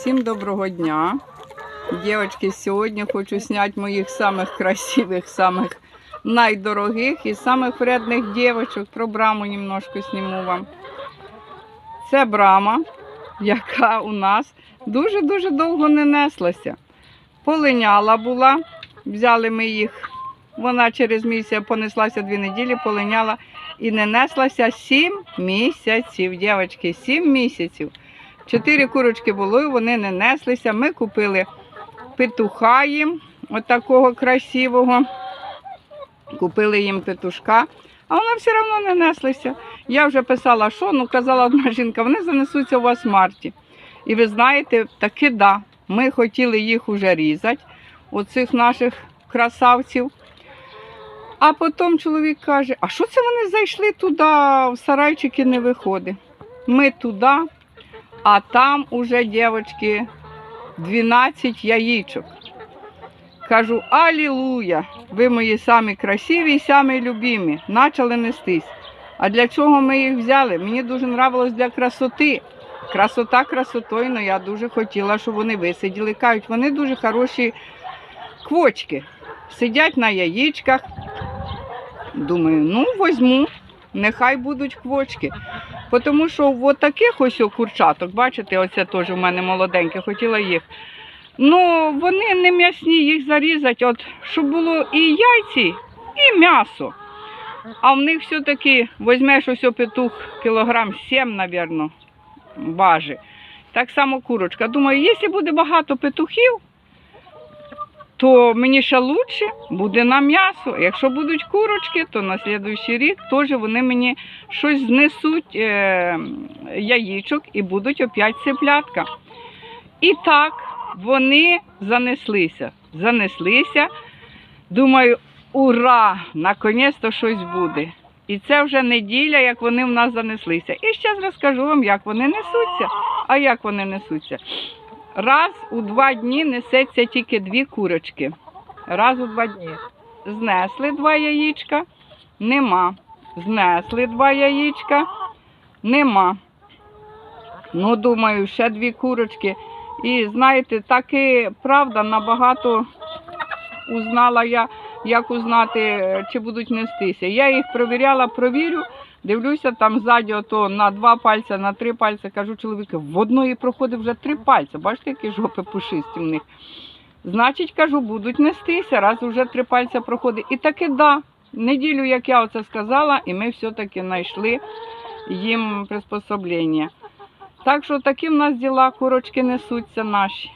Всім доброго дня. Дівчатки, сьогодні хочу зняти моїх самих красивих, самих найдорогих і самих вредних дівчаток. Про браму немножко зніму вам. Це брама, яка у нас дуже-дуже довго не неслася. Полиняла була, взяли ми їх. Вона через місяць понеслася дві неділі, полиняла і не неслася сім місяців, дівчатки, сім місяців. Чотири курочки було, вони не неслися. Ми купили петуха їм, отакого красивого. Купили їм петушка, а вони все одно не неслися. Я вже писала, що ну казала одна жінка, вони занесуться у вас в марті. І ви знаєте, таки да. Ми хотіли їх уже різати, оцих наших красавців. А потім чоловік каже: а що це вони зайшли туди, в сарайчики не виходить? Ми туди, а там уже, дівчатки, 12 яєчок. Кажу, алілуя, ви мої самі красиві і самі любимі. Почали нестись. А для чого ми їх взяли? Мені дуже нравилось для красоти. Красота красотою, але я дуже хотіла, щоб вони висиділи. Кажуть, вони дуже хороші квочки. Сидять на яєчках. Думаю, ну возьму, нехай будуть квочки. Тому що в таких ось курчаток, бачите, оце теж у мене молоденьке, хотіла їх. Ну, вони не м'ясні, їх зарізати, от, щоб було і яйці, і м'ясо. А в них все-таки візьмеш ось петух кілограм 7, мабуть, важить. Так само курочка. Думаю, якщо буде багато петухів, то мені ще краще буде на м'ясо. Якщо будуть курочки, то на наступний рік теж вони мені щось знесуть е, яєчок і будуть опять цеплятка. І так вони занеслися. Занеслися. Думаю, ура! Наконець-то щось буде. І це вже неділя, як вони в нас занеслися. І зараз розкажу вам, як вони несуться. А як вони несуться? Раз у два дні несеться тільки дві курочки. Раз у два дні. Знесли два яєчка, нема. Знесли два яєчка, нема. Ну, думаю, ще дві курочки. І знаєте, таки правда набагато узнала я, як узнати, е, чи будуть нестися. Я їх провіряла, провірю. Дивлюся, там ззаді ото на два пальця, на три пальця, кажу чоловіку, в одної проходить вже три пальця. Бачите, які жопи пушисті в них. Значить, кажу, будуть нестися, раз вже три пальця проходить. І таки да. Неділю, як я оце сказала, і ми все-таки знайшли їм приспособлення. Так що такі в нас діла, курочки несуться наші.